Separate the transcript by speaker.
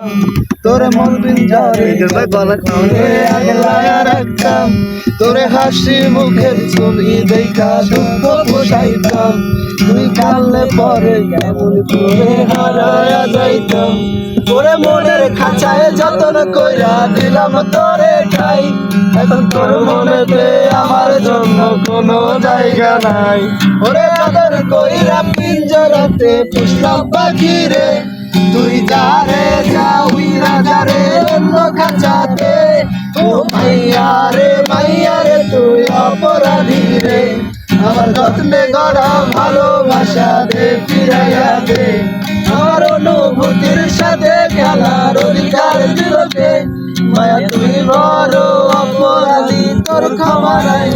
Speaker 1: তোরে মন পিঞ্জরে তোরে আগলায় রাখতাম তোরে হাসি মুখের ছবি দেখা দুঃখ পোষাইতাম। তুই কানলে পরে কেমন করে হারায়া যাইতাম। তোরে মনের খাঁচায় যতন কইরা দিলাম তোরে ঠাই। এখন তোর মনেতে আমার জন্য কোনো জায়গা নাই। ওরে আদর কইরা পিঞ্জরাতে পুষলাম পাখি রে তুই না যারে খাঁচাতে ও মাইয়া রে মাইয়া রে, তুই অপরাধী রে। আমার যত্নে গড়া ভালোবাসা দে, ফিরাইয়া দে। আমার অনুভূতির সাথে খেলার অধিকার দিলকে মায়া, তুই বড় অপরাধী, তোর ক্ষমা নাই